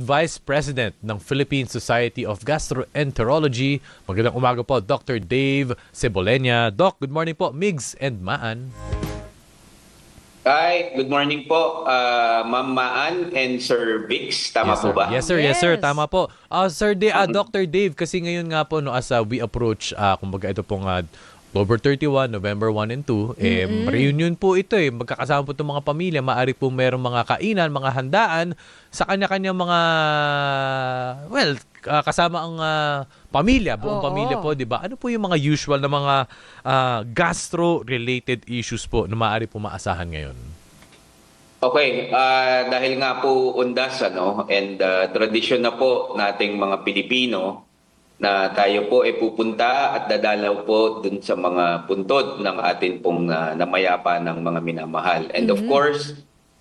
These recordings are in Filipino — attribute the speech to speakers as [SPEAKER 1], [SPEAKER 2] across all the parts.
[SPEAKER 1] Vice President ng Philippine Society of Gastroenterology. Magandang umaga po, Dr. Dave Cebolenia. Doc, good morning po, Migs and Maan.
[SPEAKER 2] Hi, good morning po, uh, Ma'am Maan and Sir Vix. Tama
[SPEAKER 1] yes,
[SPEAKER 2] po
[SPEAKER 1] sir.
[SPEAKER 2] ba?
[SPEAKER 1] Yes, sir. Yes, sir.
[SPEAKER 3] Yes.
[SPEAKER 1] Tama po. Uh, sir, De, uh, Dr. Dave, kasi ngayon nga po, no, as uh, we approach, uh, kumbaga ito pong uh, October 31, November 1 and 2, eh, reunion po ito eh. Magkakasama po itong mga pamilya. Maari po merong mga kainan, mga handaan sa kanya-kanya mga, well, uh, kasama ang uh, pamilya, buong
[SPEAKER 3] Oo.
[SPEAKER 1] pamilya po, di ba? Ano po yung mga usual na mga uh, gastro-related issues po na maaari po maasahan ngayon?
[SPEAKER 2] Okay, ah, dahil nga po undas ano, and uh, tradisyon na po nating mga Pilipino na tayo po ay pupunta at dadalaw po dun sa mga puntod ng atin pong uh, namayapa ng mga minamahal. And of course,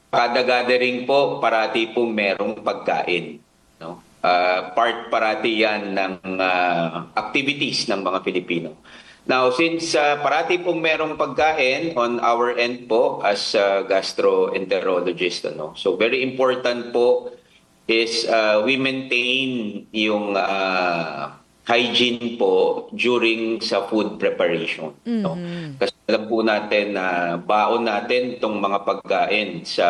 [SPEAKER 2] kada gathering po, parati po merong pagkain. No? Ah, part parati yan ng ah, activities ng mga Pilipino. Now, since uh, parati pong merong pagkain on our end po as uh, gastroenterologist, ano, so very important po is uh, we maintain yung uh, hygiene po during sa food preparation. No? Kasi alam po natin na baon natin itong mga pagkain sa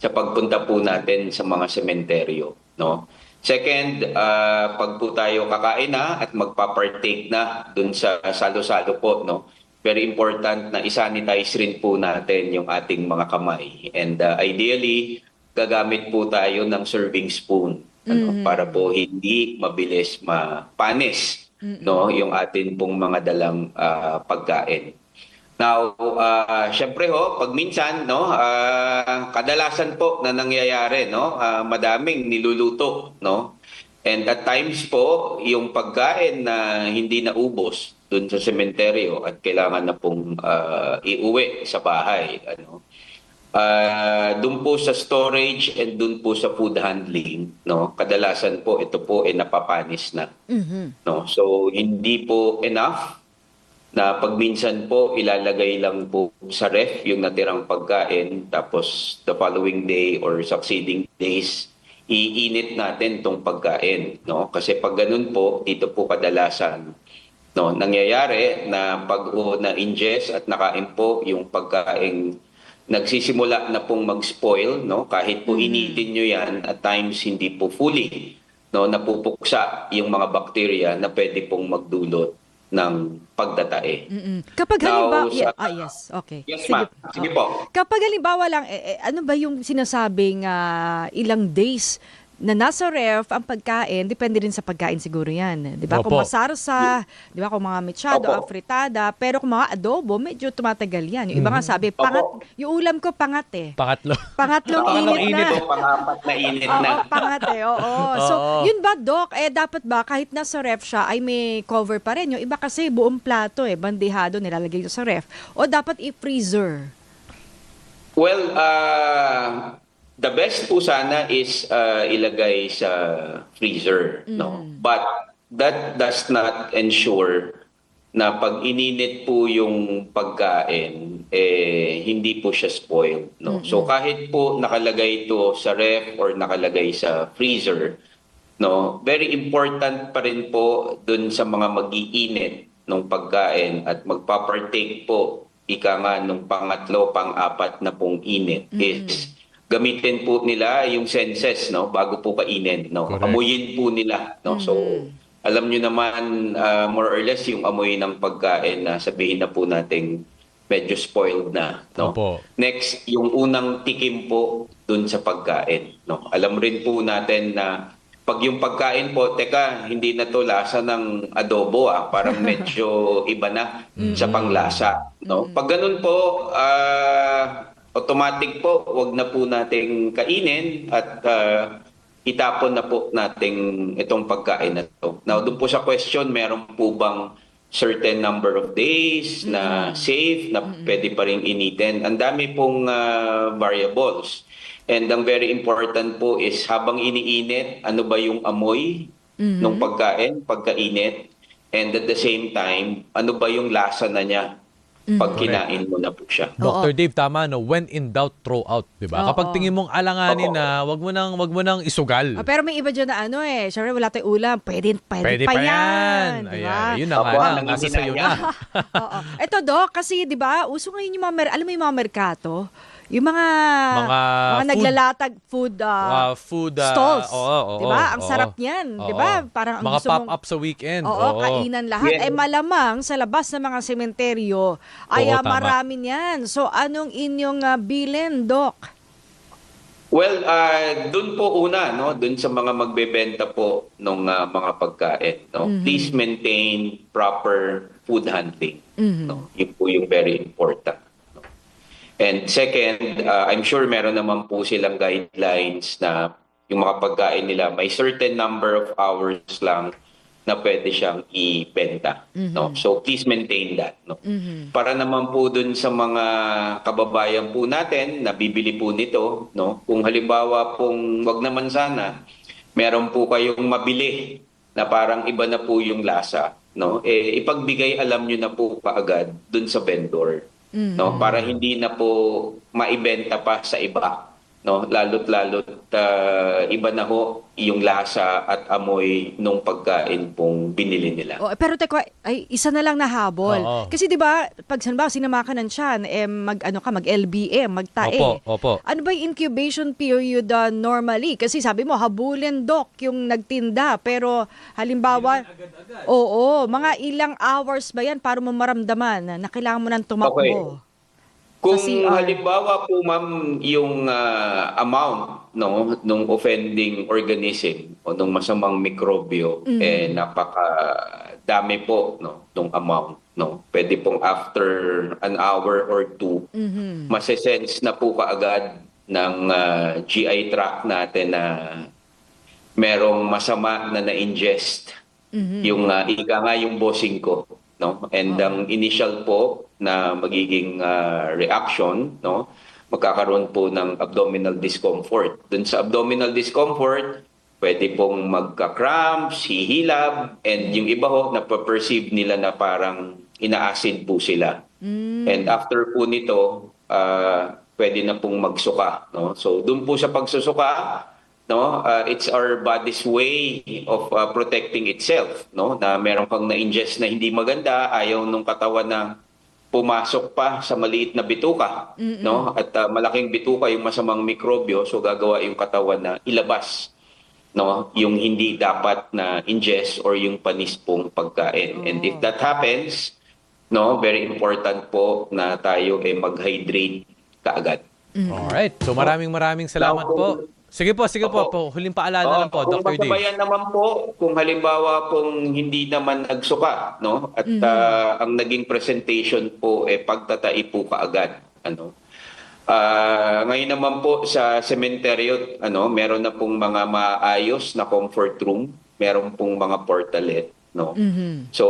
[SPEAKER 2] sa pagpunta po natin sa mga sementeryo. No? Second, ah, pag po tayo kakain na at magpa-partake na dun sa salo-salo po, no? Very important na isanitize rin po natin yung ating mga kamay. And ah, ideally, gagamit po tayo ng serving spoon ano, para po hindi mabilis mapanis no, yung atin pong mga dalang ah, pagkain. Now, uh, syempre ho, pag minsan, no, ah, kadalasan po na nangyayari, no, ah, madaming niluluto, no. And at times po, yung pagkain na hindi naubos dun sa sementeryo at kailangan na pong ah, iuwi sa bahay, ano. Ah, dun po sa storage and dun po sa food handling, no, kadalasan po ito po ay napapanis na. No, so hindi po enough na pagminsan po ilalagay lang po sa ref yung natirang pagkain tapos the following day or succeeding days iinit natin tong pagkain no? Kasi pag ganun po dito po kadalasan no? Nangyayari na pag na ingest at nakain po yung pagkain nagsisimula na pong mag-spoil no kahit po initin nyo yan at times hindi po fully no napupuksa yung mga bakterya na pwede pong magdulot ng pagdatae.
[SPEAKER 3] Mm-mm. Kapag
[SPEAKER 2] Now,
[SPEAKER 3] halimbawa,
[SPEAKER 2] sa-
[SPEAKER 3] yeah, ah, yes, okay.
[SPEAKER 2] Yes, ma'am. Sige
[SPEAKER 3] Oo.
[SPEAKER 2] po.
[SPEAKER 3] Kapag halimbawa lang, eh, eh, ano ba yung sinasabing ah, ilang days na nasa ref ang pagkain, depende rin sa pagkain siguro yan. Di ba? Kung
[SPEAKER 1] Opo.
[SPEAKER 3] masarsa, di ba? Kung mga mechado,
[SPEAKER 2] Opo.
[SPEAKER 3] afritada, pero kung mga adobo, medyo tumatagal yan. Yung iba nga sabi,
[SPEAKER 2] Opo.
[SPEAKER 3] pangat, yung ulam ko pangat eh.
[SPEAKER 1] Pangatlo.
[SPEAKER 3] Pangatlong
[SPEAKER 2] Pangatlong
[SPEAKER 3] init na.
[SPEAKER 2] o pangapat na init na.
[SPEAKER 3] Oo, pangat eh. Oo. So,
[SPEAKER 1] Oo.
[SPEAKER 3] yun ba, Doc? Eh, dapat ba kahit nasa ref siya ay may cover pa rin? Yung iba kasi buong plato eh, bandihado, nilalagay nyo sa ref. O dapat i-freezer?
[SPEAKER 2] Well, uh, the best po sana is uh, ilagay sa freezer, no? But that does not ensure na pag ininit po yung pagkain, eh, hindi po siya spoiled. No? So kahit po nakalagay ito sa ref or nakalagay sa freezer, no, very important pa rin po dun sa mga magiinit ng pagkain at magpapartake po ika nga nung pangatlo, pang-apat na pong init is gamitin po nila yung senses no bago po kainin no
[SPEAKER 1] Correct.
[SPEAKER 2] amuyin po nila no so alam nyo naman ah, more or less yung amoy ng pagkain na sabihin na po nating medyo spoiled na no
[SPEAKER 1] Opo.
[SPEAKER 2] next yung unang tikim po dun sa pagkain no alam rin po natin na pag yung pagkain po, teka, hindi na to lasa ng adobo ah, parang medyo iba na sa panglasa. No? Pag ganun po, ah, automatic po, wag na po nating kainin at ah, itapon na po nating itong pagkain na to. Now, doon po sa question, meron po bang certain number of days na safe, na pwede pa rin initin? Ang dami pong ah, variables. And ang very important po is habang iniinit, ano ba yung amoy ng pagkain, pagkainit? And at the same time, ano ba yung lasa na niya? Pag kinain mo na po siya.
[SPEAKER 1] Dr. Dave, tama no, when in doubt, throw out, 'di ba?
[SPEAKER 3] Oo.
[SPEAKER 1] Kapag tingin mong alanganin
[SPEAKER 2] Oo.
[SPEAKER 1] na, wag mo nang wag mo nang isugal.
[SPEAKER 3] Ah, pero may iba dyan na ano eh, syempre wala tayong ulam, pwede, pwede,
[SPEAKER 1] Pwede
[SPEAKER 3] pa,
[SPEAKER 1] pa
[SPEAKER 3] yan.
[SPEAKER 1] yan.
[SPEAKER 3] di
[SPEAKER 1] Ayan,
[SPEAKER 3] ba?
[SPEAKER 1] yun na nga
[SPEAKER 2] Opo,
[SPEAKER 1] lang,
[SPEAKER 2] ang
[SPEAKER 1] nasa sayo na.
[SPEAKER 3] Oo. Ito, Doc, kasi di ba, uso ngayon yung mga, mer- alam mo yung mga merkato? Yung mga,
[SPEAKER 1] Mga food-
[SPEAKER 3] naglalatag food, ah,
[SPEAKER 1] Uh, food uh,
[SPEAKER 3] stalls.
[SPEAKER 1] Oo, oo,
[SPEAKER 3] di ba? Ang
[SPEAKER 1] oo.
[SPEAKER 3] sarap niyan. Di
[SPEAKER 1] Oo.
[SPEAKER 3] ba? Parang ang
[SPEAKER 1] mga
[SPEAKER 3] gusto mong-
[SPEAKER 1] pop-up sa weekend.
[SPEAKER 3] Oo, kainan lahat.
[SPEAKER 2] Yes.
[SPEAKER 3] Ay malamang sa labas ng mga sementeryo ay
[SPEAKER 1] Oo,
[SPEAKER 3] ah, marami niyan. So anong inyong ah, bilin, Doc?
[SPEAKER 2] Well, uh, doon po una, no, doon sa mga magbebenta po ng mga pagkain, no, please maintain proper food handling. No, yun po yung very important. And second, uh, I'm sure meron naman po silang guidelines na yung mga pagkain nila may certain number of hours lang na pwede siyang ibenta. No? So please maintain that. No? Para naman po dun sa mga kababayan po natin na bibili po nito, no? kung halimbawa pong wag naman sana, meron po kayong mabili na parang iba na po yung lasa. No? Eh, ipagbigay alam nyo na po kaagad dun sa vendor. No? Para hindi na po maibenta pa sa iba. No? Lalo't lalo't ah, iba na ho yung lasa at amoy nung pagkain pong binili nila.
[SPEAKER 3] Oh, pero teko, ay isa na lang nahabol.
[SPEAKER 1] Oo.
[SPEAKER 3] Kasi 'di ba, pag sanba sinama ka ng tiyan, eh mag ano ka, mag LBM, magtae.
[SPEAKER 1] Opo, opo.
[SPEAKER 3] Ano ba yung incubation period ah, normally? Kasi sabi mo habulin doc yung nagtinda, pero halimbawa Oo, mga ilang hours ba 'yan para mo maramdaman na kailangan mo nang tumakbo?
[SPEAKER 2] Kung
[SPEAKER 3] Sa CR.
[SPEAKER 2] halimbawa po ma'am yung ah, amount no nung offending organism o nung masamang mikrobyo eh napaka dami po no nung amount no pwede pong after an hour or two
[SPEAKER 3] Mhm.
[SPEAKER 2] masesense na po kaagad ng ah, GI tract natin na merong masama na na-ingest yung uh, ika nga yung bossing ko no and ang initial po na magiging ah, reaction no magkakaroon po ng abdominal discomfort dun sa abdominal discomfort pwede pong magka-cramps, hihilab, and yung iba ho, napaperceive nila na parang ina-acid po sila. And after po nito, ah, pwede na pong magsuka. No? So, doon po sa pagsusuka, no, ah, it's our body's way of ah, protecting itself. No? Na meron kang na-ingest na hindi maganda, ayaw nung katawan na pumasok pa sa maliit na bituka. No? At ah, malaking bituka yung masamang mikrobyo, so gagawa yung katawan na ilabas no yung hindi dapat na ingest or yung panis pong pagkain and if that happens no very important po na tayo ay mag-hydrate kaagad
[SPEAKER 1] Alright. So maraming maraming salamat
[SPEAKER 2] Now,
[SPEAKER 1] po. Sige po, sige po. po. Huling paalala
[SPEAKER 2] Oo,
[SPEAKER 1] lang po,
[SPEAKER 2] kung
[SPEAKER 1] Dr. Dave.
[SPEAKER 2] masabayan naman po kung halimbawa pong hindi naman nagsuka no at
[SPEAKER 1] Mm-hmm.
[SPEAKER 2] ah, ang naging presentation po ay pagtatai po kaagad ano Ah, ngayon naman po sa cementerio, ano, meron na pong mga maayos na comfort room, meron pong mga portalet, no. So,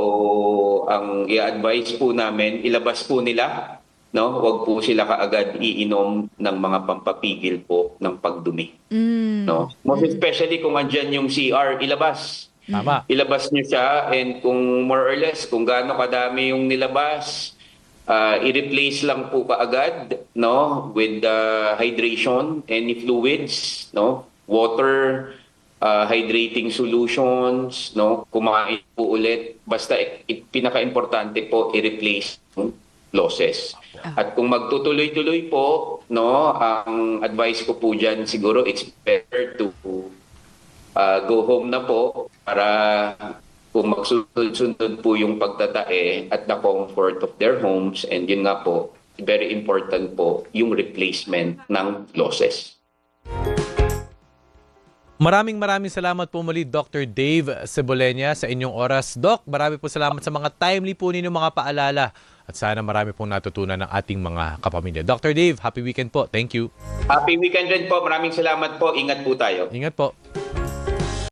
[SPEAKER 2] ang i-advise po namin, ilabas po nila, no, wag po sila kaagad iinom ng mga pampapigil po ng pagdumi,
[SPEAKER 3] Mm.
[SPEAKER 2] no. Most especially kung andyan yung CR, ilabas.
[SPEAKER 1] Tama.
[SPEAKER 2] Ilabas niyo siya and kung more or less kung gaano kadami yung nilabas, ah, i-replace lang po kaagad no with the hydration, any fluids, no, water, ah, hydrating solutions, no, kumain po ulit. Basta pinaka-importante po i-replace losses. At kung magtutuloy-tuloy po, no, ang advice ko po diyan siguro it's better to uh, go home na po para kung magsunod-sunod po yung pagtatae at the comfort of their homes and yun nga po, very important po yung replacement ng losses.
[SPEAKER 1] Maraming maraming salamat po muli Dr. Dave Cebolenia sa inyong oras. Doc, marami po salamat sa mga timely po ninyo mga paalala at sana marami pong natutunan ng ating mga kapamilya. Dr. Dave, happy weekend po. Thank you.
[SPEAKER 2] Happy weekend rin po. Maraming salamat po. Ingat po tayo.
[SPEAKER 1] Ingat po.